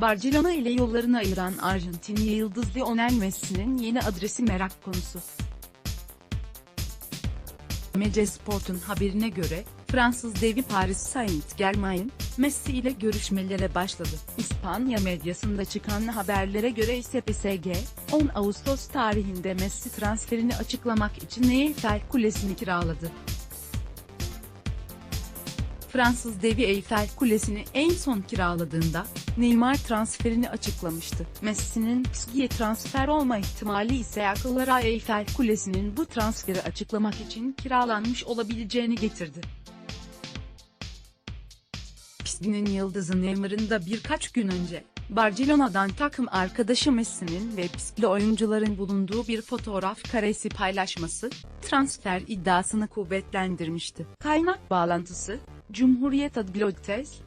Barcelona ile yollarını ayıran Arjantinli yıldız Lionel Messi'nin yeni adresi merak konusu. MC Sport'un haberine göre, Fransız devi Paris Saint-Germain, Messi ile görüşmelere başladı. İspanya medyasında çıkan haberlere göre ise PSG, 10 Ağustos tarihinde Messi transferini açıklamak için Eiffel Kulesi'ni kiraladı. Fransız devi Eiffel Kulesi'ni en son kiraladığında, Neymar transferini açıklamıştı. Messi'nin PSG'ye transfer olma ihtimali ise akıllara Eiffel Kulesi'nin bu transferi açıklamak için kiralanmış olabileceğini getirdi. PSG'nin yıldızı Neymar'ın da birkaç gün önce, Barcelona'dan takım arkadaşı Messi'nin ve PSG'li oyuncuların bulunduğu bir fotoğraf karesi paylaşması, transfer iddiasını kuvvetlendirmişti. Kaynak bağlantısı, Cumhuriyet Adlı Test,